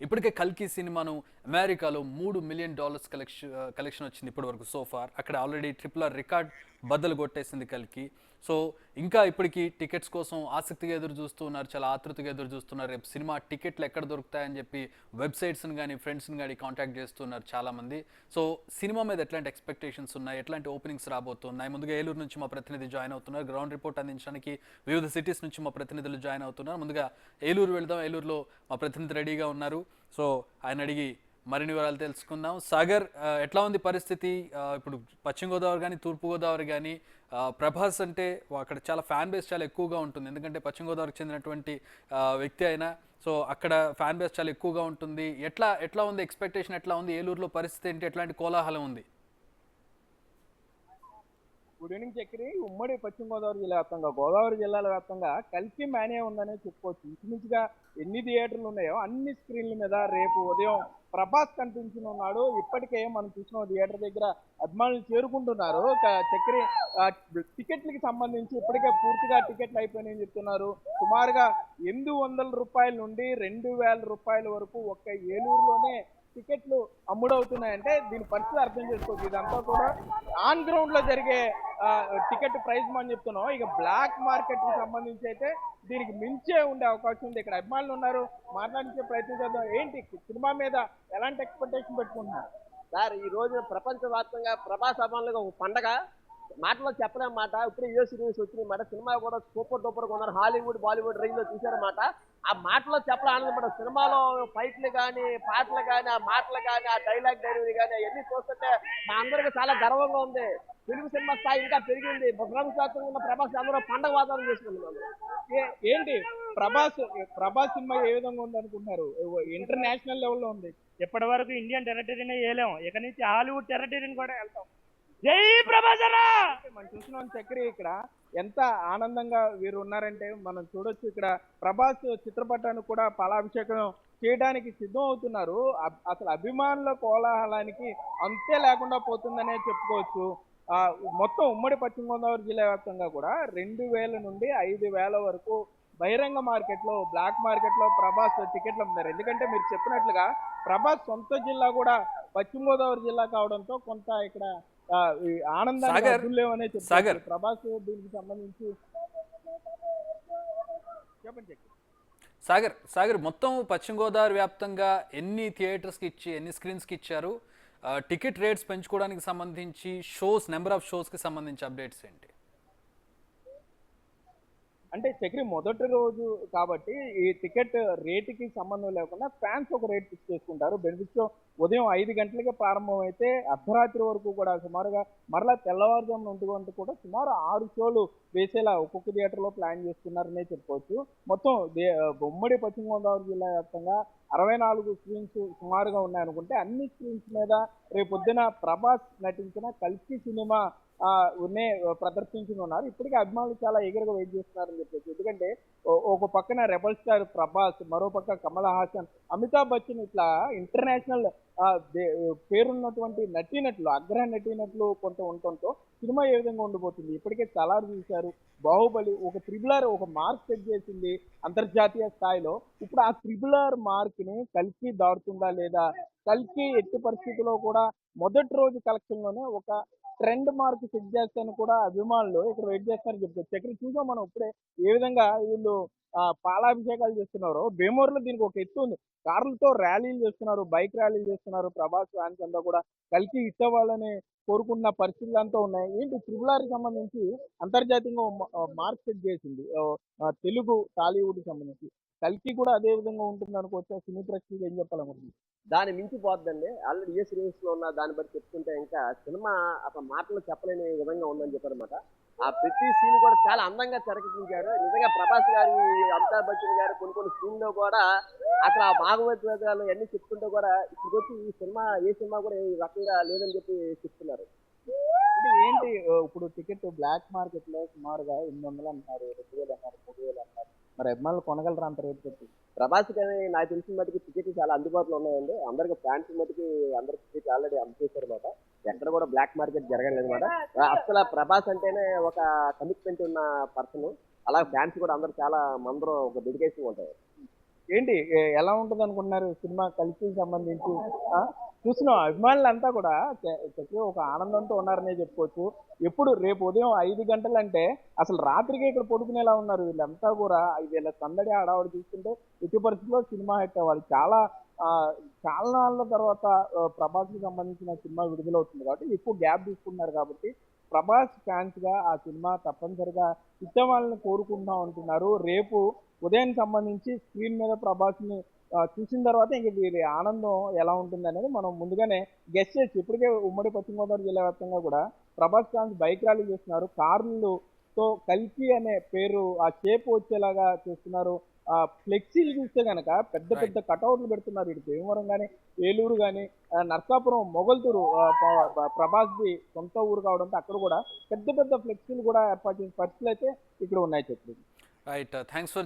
ఇప్పటికే కల్కి సినిమాను అమెరికాలో మూడు మిలియన్ డాలర్స్ కలెక్షన్ కలెక్షన్ వచ్చింది ఇప్పటి వరకు సోఫార్ అక్కడ ఆల్రెడీ ట్రిపుల్ ఆర్ రికార్డ్ బద్దలు కొట్టేసింది కలికి. సో ఇంకా ఇప్పటికి టికెట్స్ కోసం ఆసక్తిగా ఎదురు చూస్తున్నారు చాలా ఆతృతగా ఎదురు చూస్తున్నారు. రేపు సినిమా టికెట్లు ఎక్కడ దొరుకుతాయని చెప్పి వెబ్సైట్స్ని కానీ ఫ్రెండ్స్ని కానీ కాంటాక్ట్ చేస్తున్నారు చాలామంది. సో సినిమా మీద ఎట్లాంటి ఎక్స్పెక్టేషన్స్ ఉన్నాయి? ఎట్లాంటి ఓపెనింగ్స్ రాబోతున్నాయి? ముందుగా ఏలూరు నుంచి మా ప్రతినిధి జాయిన్ అవుతున్నారు. గ్రౌండ్ రిపోర్ట్ అందించడానికి వివిధ సిటీస్ నుంచి మా ప్రతినిధులు జాయిన్ అవుతున్నారు. ముందుగా ఏలూరు వెళ్దాం. ఏలూరులో మా ప్రతినిధి రెడీగా ఉన్నారు. సో ఆయన అడిగి మరిన్ని వివరాలు తెలుసుకుందాం. సాగర్ ఎట్లా ఉంది పరిస్థితి? ఇప్పుడు పశ్చిమ గోదావరి కానీ తూర్పు గోదావరి కానీ ప్రభాస్ అంటే అక్కడ చాలా ఫ్యాన్ బేస్ చాలా ఎక్కువగా ఉంటుంది. ఎందుకంటే పశ్చిమ గోదావరికి చెందినటువంటి వ్యక్తి అయినా సో అక్కడ ఫ్యాన్ బేస్ చాలా ఎక్కువగా ఉంటుంది. ఎట్లా ఎట్లా ఉంది? ఎక్స్పెక్టేషన్ ఎట్లా ఉంది? ఏలూరులో పరిస్థితి ఏంటి? ఎట్లాంటి కోలాహలం ఉంది? గుడ్ ఈవినింగ్ చక్రి ఉమ్మడి పశ్చిమ గోదావరి జిల్లా వ్యాప్తంగా గోదావరి జిల్లాల వ్యాప్తంగా కలిసి మేనే ఉందనే చెప్పుకోవచ్చు. ఇంచుమించుగా ఎన్ని థియేటర్లు ఉన్నాయో అన్ని స్క్రీన్ల మీద రేపు ఉదయం ప్రభాస్ కనిపించనున్నాడు. ఇప్పటికే మనం చూసిన థియేటర్ దగ్గర అభిమానులు చేరుకుంటున్నారు. చక్రి టికెట్లకి సంబంధించి ఇప్పటికే పూర్తిగా టికెట్లు అయిపోయినాయని చెప్తున్నారు. సుమారుగా ఎనిమిది వందల రూపాయల నుండి రెండు వేల రూపాయల వరకు ఒక్క ఏలూరులోనే టికెట్లు అమ్ముడవుతున్నాయంటే దీని పరిస్థితి అర్థం చేసుకోవచ్చు. ఇదంతా కూడా ఆన్ గ్రౌండ్లో జరిగే టికెట్ ప్రైస్ అని చెప్తున్నాం. ఇక బ్లాక్ మార్కెట్కి సంబంధించి అయితే దీనికి మించే ఉండే అవకాశం ఉంది. ఇక్కడ అభిమానులు ఉన్నారు. మాట్లాడించే ప్రయత్నం చేద్దాం. ఏంటి? సినిమా మీద ఎలాంటి ఎక్స్పెక్టేషన్ పెట్టుకుంటున్నారు? సార్ ఈ రోజు ప్రపంచవ్యాప్తంగా ప్రభాస్ అభిమానులకు ఒక పండగ. మాటలో చెప్పలేమాట మాట ఇప్పుడు యూఎస్ రిలీజ్ వచ్చిన సినిమా కూడా సూపర్ డూపర్గా ఉన్నారు హాలీవుడ్ బాలీవుడ్ రేంజ్లో చూసారన్నమాట ఆ మాటలో చెప్పడం ఆనందపడ సినిమాలో ఫైట్లు కానీ పాటలు కానీ ఆ మాటలు కానీ ఆ డైలాగ్ డెలివరీ కానీ అవన్నీ చూస్తుంటే మా అందరికి చాలా గర్వంగా ఉంది. తెలుగు సినిమా స్థాయి ఇంకా పెరిగింది. ప్రపంచవ్యాప్తంగా ఉన్న ప్రభాస్ అందరూ పండగ వాతావరణం చేసుకుంటున్నాను ఏంటి? ప్రభాస్ ప్రభాస్ సినిమా ఏ విధంగా ఉంది అనుకుంటున్నారు? ఇంటర్నేషనల్ లెవెల్లో ఉంది. ఇప్పటి వరకు ఇండియన్ టెరిటరీనే వేయలేము ఇక నుంచి హాలీవుడ్ టెరిటరీని కూడా వెళ్తాం జై ప్రభాసరా మనం చూస్తున్నాం చక్రి ఇక్కడ ఎంత ఆనందంగా వీరు ఉన్నారంటే మనం చూడొచ్చు ఇక్కడ ప్రభాస్ చిత్రపటానికి కూడా పాలాభిషేకం చేయడానికి సిద్ధం అవుతున్నారు. అబ్- అసలు అభిమానుల కోలాహలానికి అంతే లేకుండా పోతుందనే చెప్పుకోవచ్చు. ఆ మొత్తం ఉమ్మడి పశ్చిమ గోదావరి జిల్లా వ్యాప్తంగా కూడా రెండు వేల నుండి ఐదు వేల వరకు బహిరంగ మార్కెట్లో బ్లాక్ మార్కెట్లో ప్రభాస్ టికెట్లు అమ్ముతారు ఎందుకంటే మీరు చెప్పినట్లుగా ప్రభాస్ సొంత జిల్లా కూడా పశ్చిమ గోదావరి జిల్లా కావడంతో కొంత ఇక్కడ ఆనందాన్ని సాగర్. ప్రభాస్ దీనికి సంబంధించి చెప్పండి సాగర్ సాగర్ మొత్తం పశ్చిమ గోదావరి వ్యాప్తంగా ఎన్ని థియేటర్స్కి ఇచ్చి ఎన్ని స్క్రీన్స్కి ఇచ్చారు? టికెట్ రేట్స్ పెంచుకోవడానికి సంబంధించి షోస్ నెంబర్ ఆఫ్ షోస్కి సంబంధించి అప్డేట్స్ ఏంటి? అంటే చక్రి మొదటి రోజు కాబట్టి ఈ టికెట్ రేటుకి సంబంధం లేకుండా ఫ్యాన్స్ ఒక రేట్ ఫిక్స్ చేసుకుంటారు. బెనిఫిట్స్ ఉదయం ఐదు గంటలకే ప్రారంభమైతే అర్ధరాత్రి వరకు కూడా సుమారుగా మరలా తెల్లవారుజామున ఒంటి గంట కూడా సుమారు ఆరు షోలు వేసేలా ఒక్కొక్క థియేటర్లో ప్లాన్ చేస్తున్నారనే చెప్పుకోవచ్చు మొత్తం దే- ఉమ్మడి పశ్చిమ గోదావరి జిల్లా వ్యాప్తంగా అరవై నాలుగు స్క్రీన్స్ సుమారుగా ఉన్నాయనుకుంటే అన్ని స్క్రీన్స్ మీద రేపొద్దున ప్రభాస్ నటించిన కల్కి సినిమా ఆ, ఉన్నే ప్రదర్శించనున్నారు ఇప్పటికే అభిమానులు చాలా ఎగరగా వెయిట్ చేస్తున్నారని చెప్పేసి. ఎందుకంటే ఒక పక్కన రెబల్ స్టార్ ప్రభాస్ మరో పక్క కమల్ హాసన్ అమితాబ్ బచ్చన్ ఇట్లా ఇంటర్నేషనల్ పేరున్నటువంటి నటీనట్లు అగ్ర నటినట్లు కొంత ఉండటంతో సినిమా ఏ విధంగా ఉండబోతుంది ఇప్పటికే చాలా చూశారు. బాహుబలి ఒక త్రిబులర్ ఒక మార్క్ సెట్ చేసింది అంతర్జాతీయ స్థాయిలో. ఇప్పుడు ఆ త్రిబులర్ మార్క్ని కలిసి దాడుతుందా లేదా? కలిసి ఎట్టి పరిస్థితుల్లో కూడా మొదటి రోజు కలెక్షన్లోనే ఒక ట్రెండ్ మార్క్ సెట్ చేస్తాను కూడా అభిమానులు. ఇక్కడ వెయిట్ చేస్తారని చెప్తారు చక్రి చూసాం మనం ఇప్పుడే ఏ విధంగా వీళ్ళు పాలాభిషేకాలు చేస్తున్నారు. బేమూరులో దీనికి ఒక ఎత్తు ఉంది. కార్లతో ర్యాలీలు చేస్తున్నారు బైక్ ర్యాలీలు చేస్తున్నారు. ప్రభాస్ ఫ్యాన్స్ అంతా కూడా కలిసి హిట్ అవ్వాలని పరిస్థితులు అంతా ఉన్నాయి. ఏంటి? త్రిబుల్ ఆర్కి సంబంధించి అంతర్జాతీయంగా మార్క్ సెట్ చేసింది. తెలుగు టాలీవుడ్కి సంబంధించి. కల్కి కూడా అదే విధంగా ఉంటుంది అనుకోవచ్చు? సినీ ప్రేక్షకులు ఏం చెప్పాలనుకుంటున్నారు దాని మించిపోద్దండి. ఆల్రెడీ ఏ సిరీస్లో ఉన్న దాన్ని బట్టి చెప్తుంటే ఇంకా సినిమా అసలు మాటలు చెప్పలేని విధంగా ఉందని చెప్పారన్నమాట. ఆ ప్రతి సీన్ కూడా చాలా అందంగా తెరకెక్కించారు. నిజంగా ప్రభాస్ గారి అమితాబ్ బచ్చన్ గారు కొన్ని కొన్ని సీన్లో కూడా అసలు ఆ భాగవతాలు అన్ని చెప్తుంటే కూడా ఇప్పుడు వచ్చి ఈ సినిమా ఏ సినిమా కూడా ఈ రకంగా లేదని చెప్పి చెప్తున్నారు. అంటే ఏంటి ఇప్పుడు టికెట్ బ్లాక్ మార్కెట్లో సుమారుగా ఎనిమిది వందలు అంటున్నారు రెండు వేలు అన్నారు మూడు వేలు అన్నారు. మరి అభిమానులు కొనగలరా అంత రేటు పెట్టి? ప్రభాస్ కానీ నాకు తెలిసిన మటుకు టికెట్లు చాలా అందుబాటులో ఉన్నాయండి. అందరికి ఫ్యాన్స్ మటుకు అందరికి టికెట్ ఆల్రెడీ అమ్మేశారు అనమాట ఎక్కడ కూడా బ్లాక్ మార్కెట్ జరగలేదు అనమాట అసలు ప్రభాస్ అంటేనే ఒక కమిట్మెంట్ ఉన్న పర్సన్ అలా ఫ్యాన్స్ కూడా అందరు చాలా మందరం ఒక డెడికేషన్ ఉంటాయి ఏంటి? ఎలా ఉంటుంది అనుకుంటున్నారు సినిమా కలిసి సంబంధించి? ఆ? అభిమానులు అభిమానులంతా కూడా చక్కగా ఒక ఆనందంతో ఉన్నారనే చెప్పుకోవచ్చు. ఎప్పుడు రేపు ఉదయం ఐదు గంటలంటే అసలు రాత్రికి ఇక్కడ పడుకునేలా ఉన్నారు వీళ్ళంతా కూడా. వీళ్ళ సందడి ఆడవాడు చూస్తుంటే ఎట్టి పరిస్థితుల్లో సినిమా హిట్ అవ్వాలి. చాలా ఆ, చాలా నాళ్ళ తర్వాత ప్రభాస్కి సంబంధించిన సినిమా విడుదలవుతుంది కాబట్టి ఎక్కువ గ్యాప్ తీసుకున్నారు కాబట్టి ప్రభాస్ ఫ్యాన్స్గా ఆ సినిమా తప్పనిసరిగా హిట్ అవ్వాలని అంటున్నారు. ఉంటున్నారు రేపు ఉదయం సంబంధించి స్క్రీన్ మీద ప్రభాస్ని చూసిన తర్వాత ఇంక వీరి ఆనందం ఎలా ఉంటుంది అనేది మనం ముందుగానే గెస్ట్ చేసి ఇప్పటికే ఉమ్మడి పశ్చిమ గోదావరి జిల్లా వ్యాప్తంగా కూడా ప్రభాస్ ఫ్యాన్స్ బైక్ ర్యాలీ చేస్తున్నారు. కార్లు తో కల్కి అనే పేరు ఆ షేప్ వచ్చేలాగా చేస్తున్నారు. ఫ్లెక్సీలు చూస్తే గనక పెద్ద పెద్ద కటౌట్లు పెడుతున్నారు. ఇటు భీమవరం కానీ ఏలూరు కానీ నర్సాపురం మొగల్తూరు ప్రభాస్ది సొంత ఊరు కావడంతో అక్కడ కూడా పెద్ద పెద్ద ఫ్లెక్సీలు కూడా ఏర్పాటు చేసిన పరిస్థితులు అయితే ఇక్కడ ఉన్నాయి చెప్పి రైట్ థ్యాంక్స్ ఫర్